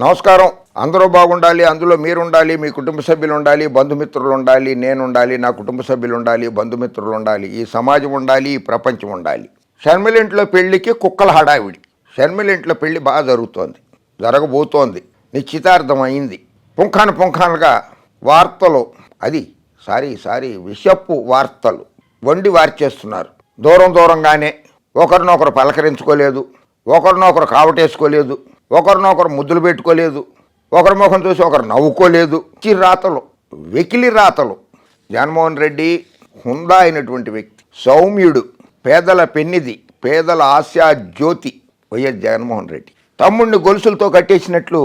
నమస్కారం. అందరూ బాగుండాలి అందులో మీరు ఉండాలి మీ కుటుంబ సభ్యులు ఉండాలి బంధుమిత్రులు ఉండాలి నేను ఉండాలి నా కుటుంబ సభ్యులు ఉండాలి బంధుమిత్రులు ఉండాలి ఈ సమాజం ఉండాలి ఈ ప్రపంచం ఉండాలి. షర్మిలింట్లో పెళ్ళికి కుక్కల హడావిడి. షర్మిలింట్లో పెళ్ళి బాగా జరుగుతోంది జరగబోతోంది నిశ్చితార్థం అయింది పుంఖాను పుంఖానుగా వార్తలు అది సారీ సారీ విషపు వార్తలు వండి వార్చేస్తున్నారు. దూరం దూరంగానే ఒకరినొకరు పలకరించుకోలేదు ఒకరినొకరు కావటేసుకోలేదు ఒకరినొకరు ముద్దులు పెట్టుకోలేదు. ఒకరి ముఖం చూసి ఒకరు నవ్వుకోలేదు. చి రాతలు వెకిలి రాతలు. జగన్మోహన్ రెడ్డి హుందా అయినటువంటి వ్యక్తి సౌమ్యుడు పేదల పెన్నిది పేదల ఆశా జ్యోతి వైఎస్ జగన్మోహన్ రెడ్డి. తమ్ముడిని గొలుసులతో కట్టేసినట్లు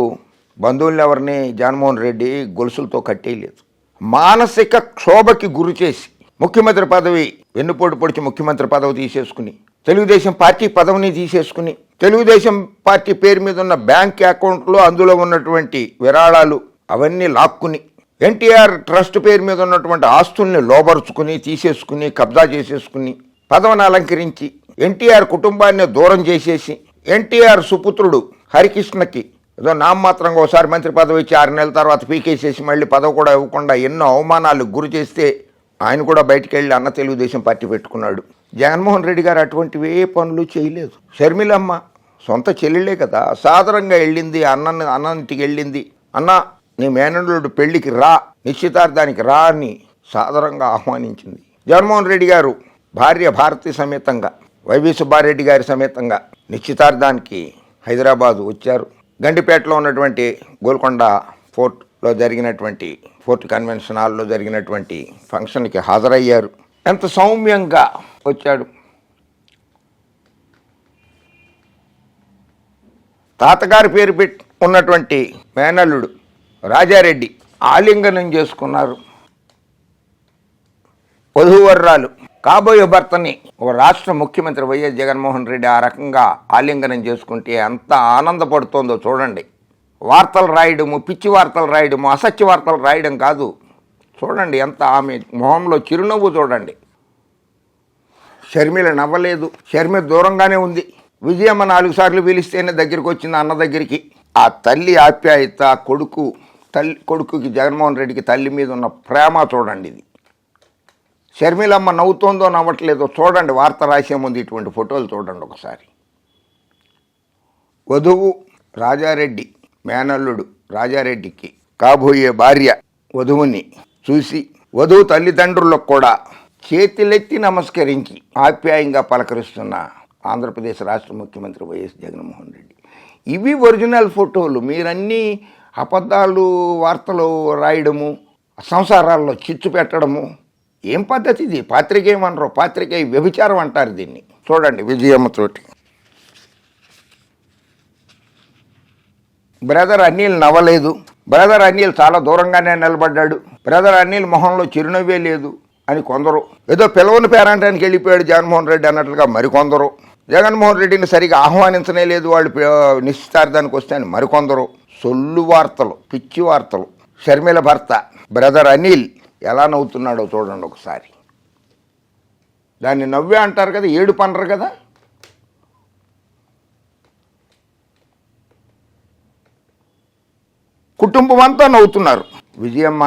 బంధువులను ఎవరిని జగన్మోహన్ రెడ్డి గొలుసులతో కట్టేయలేదు. మానసిక క్షోభకి గురి చేసి ముఖ్యమంత్రి పదవి వెన్నుపోటు పొడిచి ముఖ్యమంత్రి పదవి తీసేసుకుని తెలుగుదేశం పార్టీ పదవిని తీసేసుకుని తెలుగుదేశం పార్టీ పేరు మీద ఉన్న బ్యాంక్ అకౌంట్లో అందులో ఉన్నటువంటి విరాళాలు అవన్నీ లాక్కుని ఎన్టీఆర్ ట్రస్ట్ పేరు మీద ఉన్నటువంటి ఆస్తుల్ని లోబరుచుకుని తీసేసుకుని కబ్జా చేసేసుకుని పదవిని అలంకరించి ఎన్టీఆర్ కుటుంబాన్ని దూరం చేసేసి ఎన్టీఆర్ సుపుత్రుడు హరికృష్ణకి ఏదో నామమాత్రంగా ఒకసారి మంత్రి పదవి ఇచ్చి ఆరు నెలల తర్వాత పీకేసేసి మళ్ళీ పదవి కూడా ఇవ్వకుండా ఎన్నో అవమానాలకు గురి చేస్తే ఆయన కూడా బయటికి వెళ్ళి అన్న తెలుగుదేశం పార్టీ పెట్టుకున్నాడు. జగన్మోహన్ రెడ్డి గారు అటువంటివి ఏ పనులు చేయలేదు. షర్మిలమ్మ సొంత చెల్లెళ్ళే కదా సాదరంగా వెళ్ళింది అన్న అన్నంటికి వెళ్ళింది. అన్న నీ మేనల్లుడు పెళ్ళికి రా నిశ్చితార్థానికి రా అని సాధారణంగా ఆహ్వానించింది. జగన్మోహన్ రెడ్డి గారు భార్య భారతి సమేతంగా వైవి సుబ్బారెడ్డి గారి సమేతంగా నిశ్చితార్థానికి హైదరాబాదు వచ్చారు. గండిపేటలో ఉన్నటువంటి గోల్కొండ ఫోర్ట్లో జరిగినటువంటి ఫోర్ట్ కన్వెన్షన్ హాల్లో జరిగినటువంటి ఫంక్షన్కి హాజరయ్యారు. ఎంత సౌమ్యంగా వచ్చాడు. తాతగారి పేరు పెట్టి ఉన్నటువంటి మేనల్లుడు రాజారెడ్డి ఆలింగనం చేసుకున్నారు. వధూవర్రాలు కాబోయే భర్తని ఒక రాష్ట్ర ముఖ్యమంత్రి వైఎస్ జగన్మోహన్ రెడ్డి ఆ రకంగా ఆలింగనం చేసుకుంటే ఎంత ఆనందపడుతోందో చూడండి. వార్తలు రాయడము పిచ్చి వార్తలు రాయడము అసత్య వార్తలు రాయడం కాదు. చూడండి ఎంత ఆమె మొహంలో చిరునవ్వు చూడండి. షర్మిల నవ్వలేదు. షర్మి దూరంగానే ఉంది. విజయమ్మ నాలుగు సార్లు పిలిస్తేనే దగ్గరికి వచ్చింది అన్న దగ్గరికి. ఆ తల్లి ఆప్యాయత కొడుకు తల్లి కొడుకుకి జగన్మోహన్ రెడ్డికి తల్లి మీద ఉన్న ప్రేమ చూడండి ఇది. షర్మిలమ్మ నవ్వుతోందో నవ్వట్లేదో చూడండి. వార్త రాసే ముందు ఇటువంటి ఫోటోలు చూడండి ఒకసారి. వధువు రాజారెడ్డి మేనల్లుడు రాజారెడ్డికి కాబోయే భార్య వధువుని చూసి వధువు తల్లిదండ్రులకు కూడా చేతులెత్తి నమస్కరించి ఆప్యాయంగా పలకరిస్తున్న ఆంధ్రప్రదేశ్ రాష్ట్ర ముఖ్యమంత్రి వైఎస్ జగన్మోహన్ రెడ్డి. ఇవి ఒరిజినల్ ఫోటోలు. మీరన్నీ అబద్ధాలు వార్తలు రాయడము సంసారాల్లో చిచ్చు పెట్టడము. ఏం పద్ధతి ఇది? పాత్రికేయమనరు పాత్రికేయ వ్యభిచారం అంటారు దీన్ని. చూడండి విజయమ్మతోటి. బ్రదర్ అనిల్ నవ్వలేదు. బ్రదర్ అనిల్ చాలా దూరంగానే నిలబడ్డాడు. బ్రదర్ అనిల్ మొహంలో చిరునవ్వే లేదు. అని కొందరు. ఏదో పిలవని పేరంటానికి వెళ్ళిపోయాడు జగన్మోహన్ రెడ్డి అన్నట్లుగా మరికొందరు జగన్మోహన్ రెడ్డిని సరిగా ఆహ్వానించనే లేదు వాళ్ళు నిశ్చితార్థానికి వస్తే అని మరికొందరు సొల్లు వార్తలు పిచ్చి వార్తలు. షర్మిల భర్త బ్రదర్ అనిల్ ఎలా నవ్వుతున్నాడో చూడండి ఒకసారి. దాన్ని నవ్వే అంటారు కదా ఏడు పనరు కదా. కుటుంబం అంతా నవ్వుతున్నారు. విజయమ్మ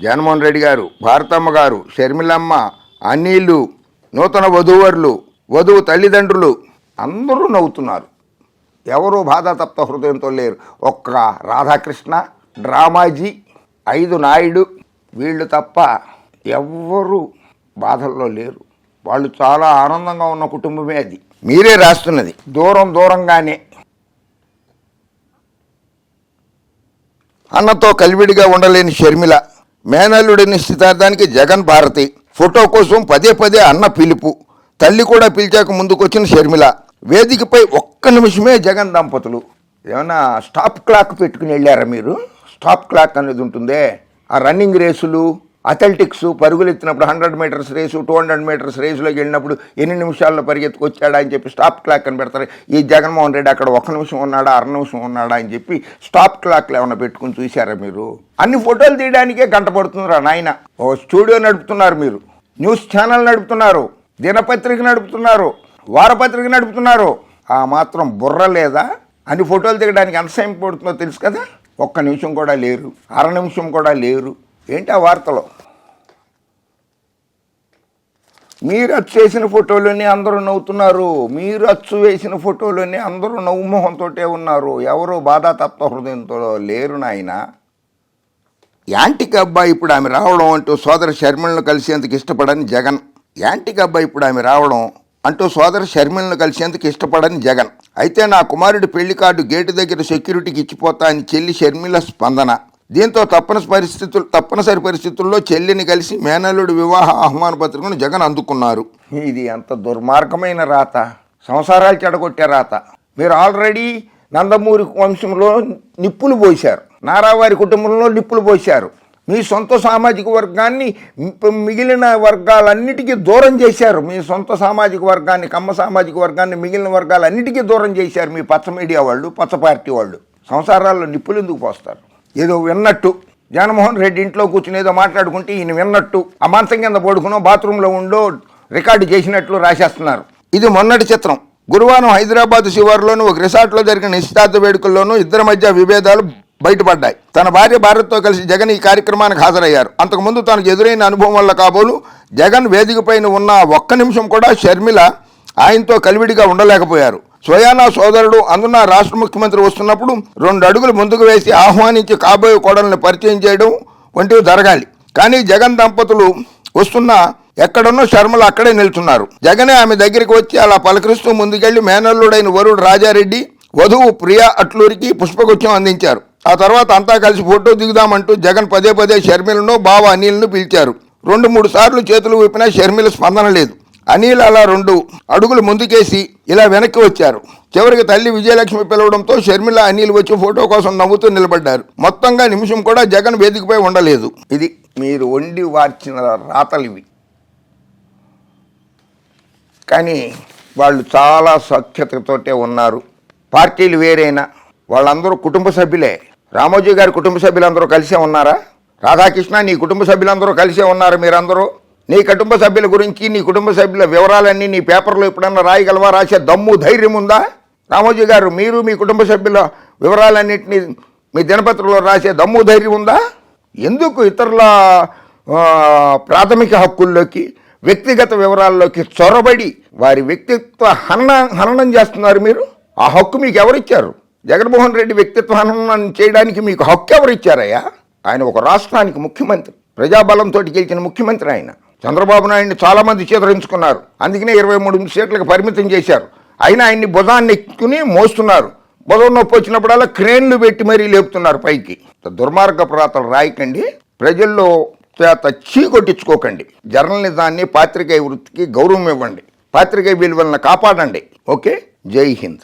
జగన్మోహన్ రెడ్డి గారు భారతమ్మ గారు షర్మిలమ్మ అనిలు నూతన వధూవరులు వధువు తల్లిదండ్రులు అందరూ నవ్వుతున్నారు. ఎవరు బాధాతప్త హృదయంతో లేరు. ఒక్క రాధాకృష్ణ డ్రామాజీ ఐదు నాయుడు వీళ్ళు తప్ప ఎవ్వరూ బాధల్లో లేరు. వాళ్ళు చాలా ఆనందంగా ఉన్న కుటుంబమే అది. మీరే రాస్తున్నది. దూరం దూరంగానే అన్నతో కలివిడిగా ఉండలేని షర్మిల మేనల్లుడి నిశ్చితార్థానికి జగన్ భారతి. ఫోటో కోసం పదే పదే అన్న పిలుపు. తల్లి కూడా పిలిచాక ముందుకొచ్చిన షర్మిల. వేదికపై ఒక్క నిమిషమే జగన్ దంపతులు. ఏమైనా స్టాప్ క్లాక్ పెట్టుకుని వెళ్ళారా మీరు? స్టాప్ క్లాక్ అనేది ఉంటుందే. ఆ రన్నింగ్ రేసులు అథ్లెటిక్స్ పరుగులు ఎత్తినప్పుడు hundred metres race two hundred metres రేసులోకి వెళ్ళినప్పుడు ఎన్ని నిమిషాల్లో పరిగెత్తుకొచ్చాడా అని చెప్పి స్టాప్ క్లాక్ అని పెడతారు. ఈ జగన్మోహన్ రెడ్డి అక్కడ ఒక నిమిషం ఉన్నాడా అర నిమిషం ఉన్నాడా అని చెప్పి స్టాప్ క్లాక్లు ఏమైనా పెట్టుకుని చూశారా మీరు? అన్ని ఫోటోలు తీయడానికే గంట పడుతుందిరా నాయన. ఓ స్టూడియో నడుపుతున్నారు మీరు. న్యూస్ ఛానల్ నడుపుతున్నారు. దినపత్రిక నడుపుతున్నారు. వారపత్రిక నడుపుతున్నారు. ఆ మాత్రం బుర్ర లేదా? అన్ని ఫోటోలు దిగడానికి ఎంత సమయం పడుతుందో తెలుసు కదా? ఒక్క నిమిషం కూడా లేరు. అర నిమిషం కూడా లేరు. ఏంటి ఆ వార్తలో? మీరు అచ్చు వేసిన ఫోటోలోనే అందరూ నవ్వుతున్నారు. మీరు అచ్చు వేసిన ఫోటోలోనే అందరూ నవ్వు మొహంతోటే ఉన్నారు. ఎవరు బాధాతత్వ హృదయంతో లేరు నాయన. యాంటికి అబ్బాయి ఇప్పుడు ఆమె రావడం అంటూ సోదర షర్మిలను కలిసేందుకు ఇష్టపడని జగన్. యాంటికి అబ్బాయి ఇప్పుడు ఆమె రావడం అంటూ సోదర షర్మిలను కలిసేందుకు ఇష్టపడని జగన్. అయితే నా కుమారుడి పెళ్ళి కార్డు గేటు దగ్గర సెక్యూరిటీకి ఇచ్చిపోతా అని చెల్లి షర్మిల స్పందన. దీంతో తప్పని పరిస్థితులు తప్పనిసరి పరిస్థితుల్లో చెల్లిని కలిసి మేనల్లుడి వివాహ ఆహ్వాన పత్రికను జగన్ అందుకున్నారు. ఇది ఎంత దుర్మార్గమైన రాత. సంసారాలు చెడగొట్టే రాత. మీరు ఆల్రెడీ నందమూరి వంశంలో నిప్పులు పోశారు. నారావారి కుటుంబంలో నిప్పులు పోశారు. మీ సొంత సామాజిక వర్గాన్ని మిగిలిన వర్గాలన్నిటికీ దూరం చేశారు. మీ సొంత సామాజిక వర్గాన్ని కమ్మ సామాజిక వర్గాన్ని మిగిలిన వర్గాలన్నిటికీ దూరం చేశారు మీ పచ్చ మీడియా వాళ్ళు పచ్చ పార్టీ వాళ్ళు. సంసారాల్లో నిప్పులు ఎందుకు పోస్తారు? ఏదో విన్నట్టు. జగన్మోహన్ రెడ్డి ఇంట్లో కూర్చుని ఏదో మాట్లాడుకుంటే ఈయన విన్నట్టు. ఆ మంచం కింద పడుకునో బాత్రూంలో ఉండో రికార్డు చేసినట్లు రాసేస్తున్నారు. ఇది మొన్నటి చిత్రం. గురువారం హైదరాబాద్ శివారులోని ఒక రిసార్ట్లో జరిగిన నిశ్చితార్థ వేడుకల్లోనూ ఇద్దరి మధ్య విభేదాలు బయటపడ్డాయి. తన భార్య భారత్తో కలిసి జగన్ ఈ కార్యక్రమానికి హాజరయ్యారు. అంతకుముందు తనకు ఎదురైన అనుభవం వల్ల కాబోలు జగన్ వేదికపైన ఉన్న ఒక్క నిమిషం కూడా షర్మిల ఆయనతో కలివిడిగా ఉండలేకపోయారు. స్వయానా సోదరుడు అందున రాష్ట్ర ముఖ్యమంత్రి వస్తున్నప్పుడు రెండు అడుగులు ముందుకు వేసి ఆహ్వానించి కాబోయే కోడల్ని పరిచయం చేయడం వంటివి జరగాలి. కానీ జగన్ దంపతులు వస్తున్న ఎక్కడున్నో శర్మలు అక్కడే నిల్చున్నారు. జగనే ఆమె దగ్గరికి వచ్చి అలా పలకరిస్తూ ముందుకెళ్ళి మేనల్లుడైన వరుడు రాజారెడ్డి వధువు ప్రియా అట్లూరికి పుష్పగుచ్చం అందించారు. ఆ తర్వాత అంతా కలిసి ఫోటో దిగుదామంటూ జగన్ పదే పదే షర్మిలను బావ అనిల్ను పిలిచారు. రెండు మూడు సార్లు చేతులు ఊపినా షర్మిల స్పందన లేదు. అనిల్ అలా రెండు అడుగులు ముందుకేసి ఇలా వెనక్కి వచ్చారు. చివరికి తల్లి విజయలక్ష్మి పిలవడంతో షర్మిల అనిల్ వచ్చి ఫోటో కోసం నవ్వుతూ నిలబడ్డారు. మొత్తంగా నిమిషం కూడా జగన్ వేదికపై ఉండలేదు. ఇది మీరు వండి వార్చిన రాతలు ఇవి కానీ వాళ్ళు చాలా సఖ్యతతోటే ఉన్నారు. పార్టీలు వేరైనా. వాళ్ళందరూ కుటుంబ సభ్యులే. రామోజీ గారి కుటుంబ సభ్యులందరూ కలిసే ఉన్నారా? రాధాకృష్ణ నీ కుటుంబ సభ్యులందరూ కలిసే ఉన్నారు మీరందరూ? నీ కుటుంబ సభ్యుల గురించి నీ కుటుంబ సభ్యుల వివరాలన్నీ నీ పేపర్లో ఎప్పుడన్నా రాయగలవా? రాసే దమ్ము ధైర్యం ఉందా? రామోజీ గారు మీరు మీ కుటుంబ సభ్యుల వివరాలన్నింటినీ మీ దినపత్రికలో రాసే దమ్ము ధైర్యం ఉందా? ఎందుకు ఇతరుల ప్రాథమిక హక్కుల్లోకి వ్యక్తిగత వివరాల్లోకి చొరబడి వారి వ్యక్తిత్వ హనన హననం చేస్తున్నారు మీరు? ఆ హక్కు మీకు ఎవరిచ్చారు? జగన్మోహన్ రెడ్డి వ్యక్తిత్వ హననం చేయడానికి మీకు హక్కు ఎవరిచ్చారయ్యా? ఆయన ఒక రాష్ట్రానికి ముఖ్యమంత్రి ప్రజాబలంతో గెలిచిన ముఖ్యమంత్రి ఆయన. చంద్రబాబు నాయుడిని చాలామంది చేతరించుకున్నారు అందుకనే ఇరవై మూడు సీట్లకు పరిమితం చేశారు. అయినా ఆయన్ని బుధాన్ని ఎక్కుని మోస్తున్నారు. బుధం నొప్పి వచ్చినప్పుడల్లా క్రేన్లు పెట్టి మరీ లేపుతున్నారు పైకి. దుర్మార్గ ప్రాతలు రాయకండి. ప్రజల్లో చేత చీకొట్టించుకోకండి. జర్నలిజాన్ని పాత్రికేయ వృత్తికి గౌరవం ఇవ్వండి. పాత్రికేయ విలువలను కాపాడండి. ఓకే? జై హింద్.